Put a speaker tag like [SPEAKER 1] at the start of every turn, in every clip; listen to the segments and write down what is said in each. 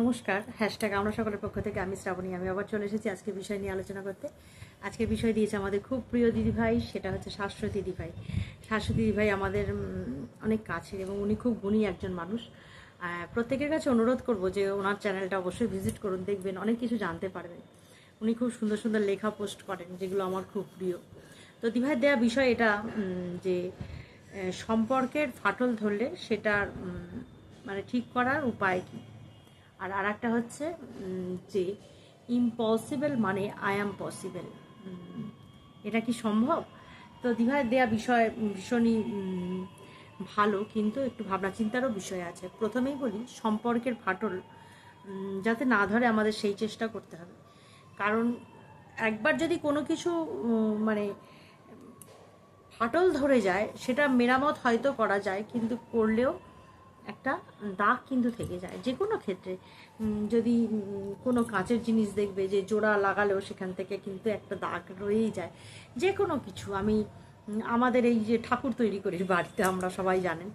[SPEAKER 1] নমস্কার হ্যাশট্যাগ আমরা সকলের পক্ষ থেকে, আমি শ্রাবণী, আমি আবার চলে এসেছি আজকে বিষয় নিয়ে আলোচনা করতে। আজকে বিষয় দিয়েছে আমাদের খুব প্রিয় দিদিভাই, সেটা হচ্ছে শাশ্বতী দিদিভাই। শাশ্বতী দিদিভাই আমাদের অনেক কাছের এবং উনি খুব গুণী একজন মানুষ। প্রত্যেকের কাছে অনুরোধ করব যে ওনার চ্যানেলটা অবশ্যই ভিজিট করুন, দেখবেন, অনেক কিছু জানতে পারবেন। উনি খুব সুন্দর সুন্দর লেখা পোস্ট করেন, যেগুলো আমার খুব প্রিয়। তো দিভাই দেওয়া বিষয় এটা যে সম্পর্কের ফাটল ধরলে সেটার মানে ঠিক করার উপায় কী? আর আর একটা হচ্ছে যে ইম্পসিবল মানে আই অ্যাম পসিবল এটা কি সম্ভব? তো দীঘায় দেয়া বিষয়, ভীষণই ভালো, কিন্তু একটু ভাবনা চিন্তারও বিষয় আছে। প্রথমেই বলি, সম্পর্কের ফাটল যাতে না ধরে আমাদের সেই চেষ্টা করতে হবে। কারণ একবার যদি কোনো কিছু মানে ফাটল ধরে যায়, সেটা মেরামত হয়তো করা যায়, কিন্তু করলেও একটা দাগ কিন্তু থেকে যায়, যে কোনো ক্ষেত্রে। যদি কোনো কাঁচের জিনিস দেখবে যে জোড়া লাগালেও সেখান থেকে কিন্তু একটা দাগ রয়েই যায়। যে কোনো কিছু, আমি আমাদের এই যে ঠাকুর তৈরি করি বাড়িতে আমরা সবাই জানেন,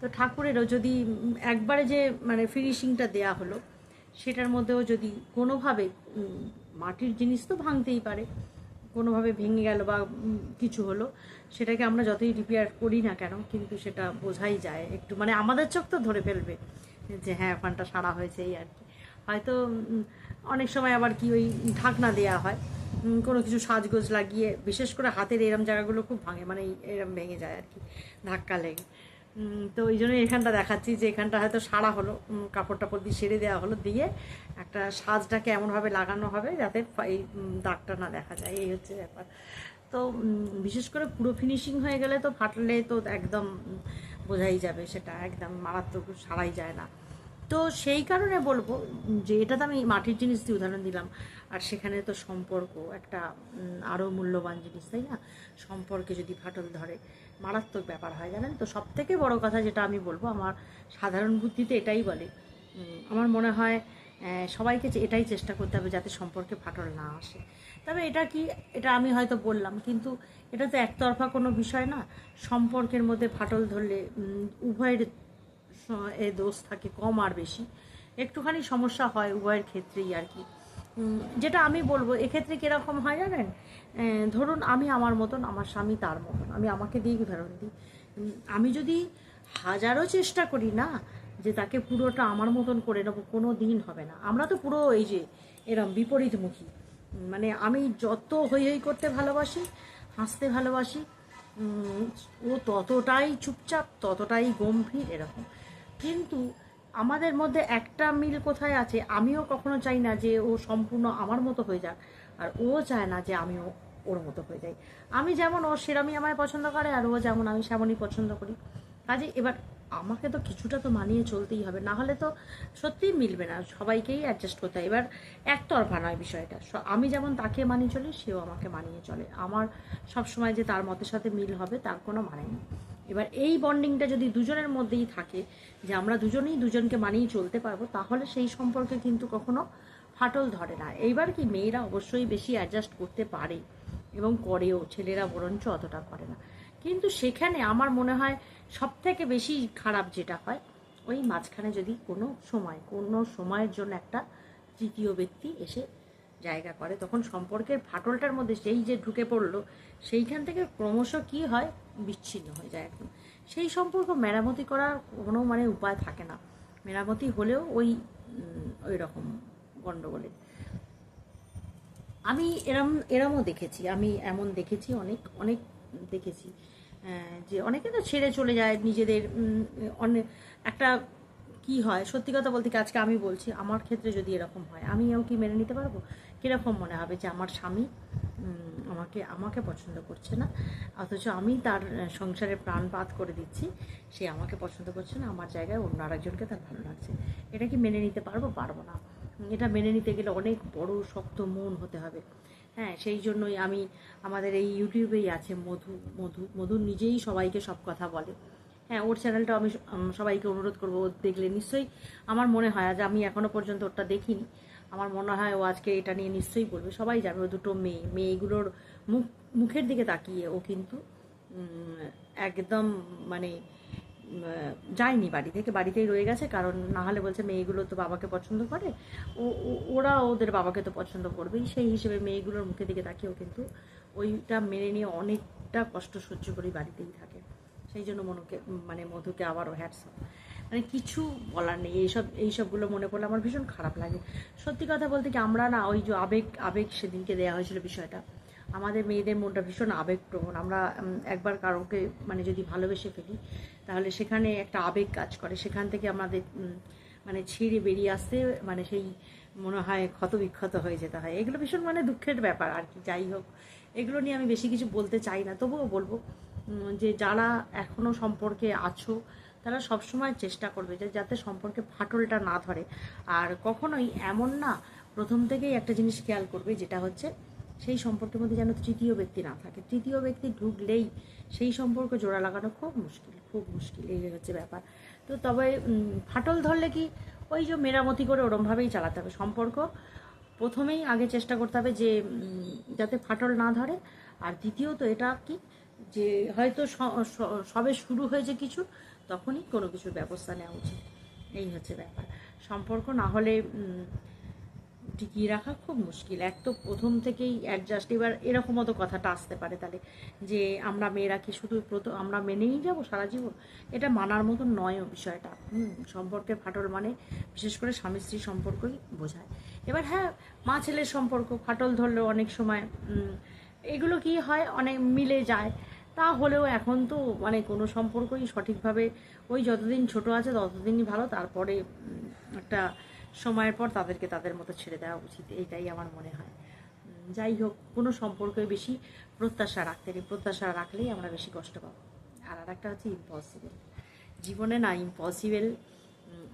[SPEAKER 1] তো ঠাকুরেরও যদি একবারে যে মানে ফিনিশিংটা দেয়া হলো, সেটার মধ্যেও যদি কোনোভাবে মাটির জিনিস তো ভাঙতেই পারে। কোনোভাবে ভেঙে গেল বা কিছু হলো, সেটাকে আমরা যতই রিপেয়ার করি না কেন, কিন্তু সেটা বোঝাই যায়। একটু মানে আমাদের চোখ তো ধরে ফেলবে যে হ্যাঁ ওখানটা সারা হয়েছে এই আর কি। হয়তো অনেক সময় আবার কি ওই ঢাকনা দেয়া হয় কোনো কিছু সাজগোজ লাগিয়ে, বিশেষ করে হাতের এরম জায়গাগুলো খুব ভাঙে মানে এরম ভেঙে যায় আর কি, ধাক্কা লেগে। তো ওই জন্য এখানটা দেখাচ্ছি যে এখানটা হয়তো সারা হলো কাপড় টাপড় দিয়ে সেরে দেওয়া হলো দিয়ে একটা সাজটাকে এমনভাবে লাগানো হবে যাতে এই দাগটা না দেখা যায়। এই হচ্ছে ব্যাপার। তো বিশেষ করে পুরো ফিনিশিং হয়ে গেলে তো ফাটলে তো একদম বোঝাই যাবে সেটা। একদম মারাত্মক সারাই যায় না। তো সেই কারণে বলব যে এটা তো আমি মাটির জিনিস দিয়ে উদাহরণ দিলাম। আর সেখানে তো সম্পর্ক, একটা আরও মূল্যবান জিনিস, তাই না? সম্পর্কে যদি ফাটল ধরে, মারাত্মক ব্যাপার হয়, জানেন তো? সব থেকে বড় কথা যেটা আমি বলব, আমার সাধারণ বুদ্ধিতে এটাই বলে। আমার মনে হয় সবাইকে এটাই চেষ্টা করতে হবে যাতে সম্পর্কে ফাটল না আসে। তবে এটা কি, এটা আমি হয়তো বললাম, কিন্তু এটা তো একতরফা কোনো বিষয় না। সম্পর্কের মধ্যে ফাটল ধরলে উভয়ের এ দোষ থাকে, কম আর বেশি। একটুখানি সমস্যা হয় উভয়ের ক্ষেত্রেই আর কি। যেটা আমি বলব, এক্ষেত্রে কীরকম হয় জানেন? ধরুন আমি আমার মতন আমার স্বামী তার মতন, আমি আমাকে দিয়েই উদাহরণ দিই আমি যদি হাজারো চেষ্টা করি না যে তাকে পুরোটা আমার মতন করে নেব, কোনো দিন হবে না। আমরা তো পুরো এই যে এরম বিপরীতমুখী। মানে আমি যত হই হই করতে ভালোবাসি, হাসতে ভালোবাসি ও ততটাই চুপচাপ, ততটাই গম্ভীর এরকম। কিন্তু আমাদের মধ্যে একটা মিল কোথায় আছে, আমিও কখনো চাই না যে ও সম্পূর্ণ আমার মতো হয়ে যাক, আর ও চায় না যে আমিও ওর মতো হয়ে যাই। আমি যেমন ও সেরমই আমায় পছন্দ করে, আর ও যেমন আমি সেমনই পছন্দ করি। কাজে এবার আমাকে তো কিছুটা তো মানিয়ে চলতেই হবে, না হলে তো সত্যিই মিলবে না, সবাইকেই অ্যাডজাস্ট করতে হয়। এবার একতরফা নয় বিষয়টা আমি যেমন তাকে মানিয়ে চলি, সেও আমাকে মানিয়ে চলে। আমার সব সময় যে তার মতের সাথে মিল হবে, তার কোনো মানে নেই। এবার এই বন্ডিংটা যদি দুজনের মধ্যেই থাকে, যে আমরা দুজনেই দুজনকে মানিয়ে চলতে পারব, তাহলে সেই সম্পর্কে কিন্তু কখনো ফাটল ধরে না। এইবার কি মেয়েরা অবশ্যই বেশি অ্যাডজাস্ট করতে পারে এবং করেও, ছেলেরা বরঞ্চ অতটা করে না। কিন্তু সেখানে আমার মনে হয় সব থেকে বেশি খারাপ যেটা হয়, ওই মাঝখানে যদি কোনো সময়, কোনো সময়ের জন্য একটা তৃতীয় ব্যক্তি এসে জায়গা করে, তখন সম্পর্কের ফাটলটার মধ্যে সেই যে ঢুকে পড়ল, সেইখান থেকে ক্রমশ কি হয়? বিচ্ছিন্ন হয়ে যায় একদম। সেই সম্পর্ক মেরামতি করার কোনো মানে উপায় থাকে না। মেরামতি হলেও ওই ওই রকম গণ্ডগোলে আমি এরম, এরমও দেখেছি, আমি এমন দেখেছি, অনেক অনেক দেখেছি যে অনেকে তো ছেড়ে চলে যায় নিজেদের অনেক একটা কি হয়? সত্যি কথা বলতে আজকে আমি বলছি, আমার ক্ষেত্রে যদি এরকম হয়, আমিও কি মেনে নিতে পারব? কীরকম মনে হবে যে আমার স্বামী আমাকে আমাকে পছন্দ করছে না? অথচ আমি তার সংসারে প্রাণপাত করে দিচ্ছি, সে আমাকে পছন্দ করছে না, আমার জায়গায় অন্য আরেকজনকে তার ভালো লাগছে। এটা কি মেনে নিতে পারব? পারব না। এটা মেনে নিতে গেলে অনেক বড় শক্ত মন হতে হবে। হ্যাঁ সেই জন্যই আমি, আমাদের এই ইউটিউবেই আছে মধু মধু মধু নিজেই সবাইকে সব কথা বলে। হ্যাঁ ওর চ্যানেলটা আমি সবাইকে অনুরোধ করব। দেখলে নিশ্চয়ই আমার মনে হয়, আজ আমি এখনও পর্যন্ত ওটা দেখিনি। আমার মনে হয় ও আজকে এটা নিয়ে নিশ্চয়ই বলবে। সবাই জানে, ও দুটো মেয়ে। মেয়েগুলোর মুখ, মুখের দিকে তাকিয়ে ও কিন্তু একদম মানে যায়নি বাড়ি থেকে। বাড়িতেই রয়ে গেছে, কারণ না হলে বলছে মেয়েগুলো তো বাবাকে পছন্দ করে। ও, ও- ওরা ওদের বাবাকে তো পছন্দ করবেই। সেই হিসেবে মেয়েগুলোর মুখের দিকে তাকিয়েও কিন্তু ওইটা মেনে নিয়ে অনেকটা কষ্ট সহ্য করে বাড়িতেই থাকে। সেই জন্য মনুকে মানে মধুকে আবারও হ্যাটস মানে কিছু বলার নেই। এইসব, এইসবগুলো মনে পড়লে আমার ভীষণ খারাপ লাগে। সত্যি কথা বলতে কি আমরা না ওই যে আবেগ আবেগ সেদিনকে দেওয়া হয়েছিল বিষয়টা। আমাদের মেয়েদের মনটা ভীষণ আবেগপ্রবণ। আমরা একবার কারোকে মানে যদি ভালোবেসে ফেলি, তাহলে সেখানে একটা আবেগ কাজ করে। সেখান থেকে আমাদের মানে ছিঁড়ে বেরিয়ে আসতে মানে সেই মনে হয় ক্ষত বিক্ষত হয়ে যেতে হয়। এগুলো ভীষণ মানে দুঃখের ব্যাপার আর কি, যাই হোক। এগুলো নিয়ে আমি বেশি কিছু বলতে চাই না, তবুও বলব যে যারা এখনও সম্পর্কে আছো তারা সবসময় চেষ্টা করবে যে যাতে সম্পর্কে ফাটলটা না ধরে। আর কখনোই এমন না, প্রথম থেকেই একটা জিনিস খেয়াল করবে, যেটা হচ্ছে সেই সম্পর্কের মধ্যে যেন তৃতীয় ব্যক্তি না থাকে। তৃতীয় ব্যক্তি ঢুকলেই সেই সম্পর্ক জোড়া লাগানো খুব মুশকিল খুব মুশকিল। এই হচ্ছে ব্যাপার। তো তবে ফাটল ধরলে কি? ওই যে মেরামতি করে ওরমভাবেই চালাতে হবে। সম্পর্ক প্রথমেই আগে চেষ্টা করতে হবে যে যাতে ফাটল না ধরে। আর দ্বিতীয়ত এটা কি? যে হয়তো সবে শুরু হয়েছে কিছু তখনই কোনো কিছুর ব্যবস্থা নেওয়া উচিত। এই হচ্ছে ব্যাপার। সম্পর্ক না হলে টিকিয়ে রাখা খুব মুশকিল। এক তো প্রথম থেকেই অ্যাডজাস্ট এবার এরকম মতো কথাটা আসতে পারে তাহলে, যে আমরা মেয়েরা কি শুধু প্রথম আমরা মেনেই যাব সারা জীবন? এটা মানার মতো নয়ও বিষয়টা। সম্পর্কের ফাটল মানে বিশেষ করে স্বামী স্ত্রী সম্পর্কই বোঝায়। এবার হ্যাঁ মা ছেলের সম্পর্ক, ফাটল ধরলেও অনেক সময় এগুলো কি হয়? অনেক মিলে যায়। তা হলেও এখন তো মানে কোনো সম্পর্কই সঠিকভাবে ওই যতদিন ছোট আছে ততদিনই ভালো। তারপরে একটা সময়ের পর তাদেরকে তাদের মতো ছেড়ে দেওয়া উচিত। এটাই আমার মনে হয়। যাই হোক, কোনো সম্পর্কে বেশি প্রত্যাশা রাখতে নেই। প্রত্যাশা রাখলেই আমরা বেশি কষ্ট পাবো। আর আর একটা হচ্ছে ইম্পসিবল জীবনে না ইম্পসিবল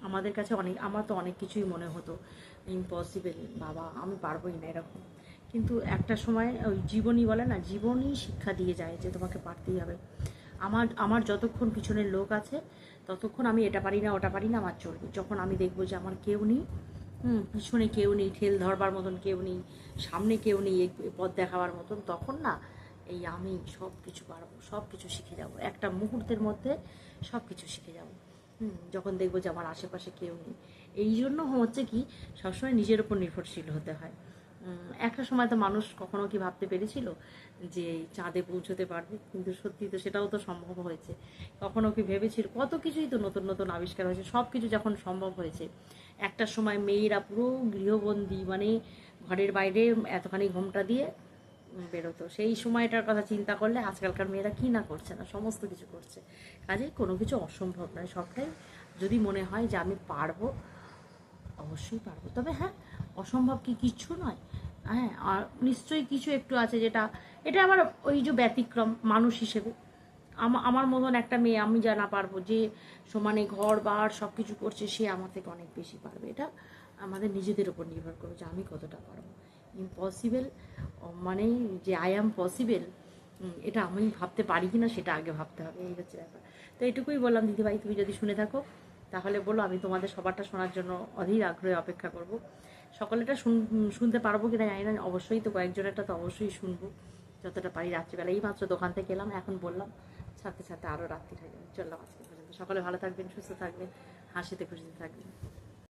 [SPEAKER 1] আমাদের কাছে অনেক, আমার তো অনেক কিছুই মনে হতো। ইম্পসিবল বাবা, আমি পারবোই না এরকম। কিন্তু একটা সময় ওই জীবনই বলে না জীবনই শিক্ষা দিয়ে যায় যে তোমাকে পারতেই হবে। আমার আমার যতক্ষণ পিছনের লোক আছে, ততক্ষণ আমি এটা পারি না, ওটা পারি না, আমার চলবে। যখন আমি দেখব যে আমার কেউ নেই, হুম, পিছনে কেউ নেই, ঠেল ধরবার মতন কেউ নেই, সামনে কেউ নেই পথ দেখাবার মতন, তখন না এই আমি সব কিছু পারব সব কিছু শিখে যাব। একটা মুহূর্তের মধ্যে সব কিছু শিখে যাব। যখন দেখব যে আমার আশেপাশে কেউ নেই। এই জন্য হচ্ছে কি, সবসময় নিজের উপর নির্ভরশীল হতে হয়। একটা সময় তো মানুষ কখনো কি ভাবতে পেরেছিল যে চাঁদে পৌঁছতে পারবে? কিন্তু সত্যি তো সেটাও তো সম্ভব হয়েছে। কখনো কি ভেবেছিল? কত কিছুই তো নতুন নতুন আবিষ্কার হয়েছে। সব কিছু যখন সম্ভব হয়েছে, একটা সময় মেয়েরা পুরো গৃহবন্দী মানে ঘরের বাইরে এতখানি ঘোমটা দিয়ে বেরোতো। সেই সময়টার কথা চিন্তা করলে আজকালকার মেয়েরা কি না করছে না? সমস্ত কিছু করছে। কাজেই কোনো কিছু অসম্ভব নয়। সবটাই যদি মনে হয় যে আমি পারব, অবশ্যই পারব। তবে হ্যাঁ অসম্ভব কি কিচ্ছু নয়? হ্যাঁ আর নিশ্চয়ই কিছু একটু আছে যেটা, এটা আমার ওই যে ব্যতিক্রম মানুষ হিসেবে। আমার মতন একটা মেয়ে আমি যা না পারব, যে সমানে ঘর বার সব কিছু করছে, সে আমার থেকে অনেক বেশি পারবে। এটা আমাদের নিজেদের উপর নির্ভর করবে যে আমি কতটা পারব। ইম্পসিবল মানে যে আই অ্যাম পসিবল এটা আমি ভাবতে পারি কি না সেটা আগে ভাবতে হবে, এই হচ্ছে ব্যাপার। তো এটুকুই বললাম, দিদিভাই, তুমি যদি শুনে থাকো। তাহলে বলো, আমি তোমাদের সবারটা শোনার জন্য অধীর আগ্রহে অপেক্ষা করব। সকলেটা শুন- শুনতে পারব কিনা জানি না, অবশ্যই তো কয়েকজনেরটা তো অবশ্যই শুনব। যতটা পারি রাত্রিবেলা এই মাত্র দোকান থেকে এলাম, এখন বললাম, সাথে সাথে আরও রাত্রি থাকবেন চললাম আজকে পর্যন্ত। সকলে ভালো থাকবেন, সুস্থ থাকবেন, হাসিতে খুশিতে থাকবেন।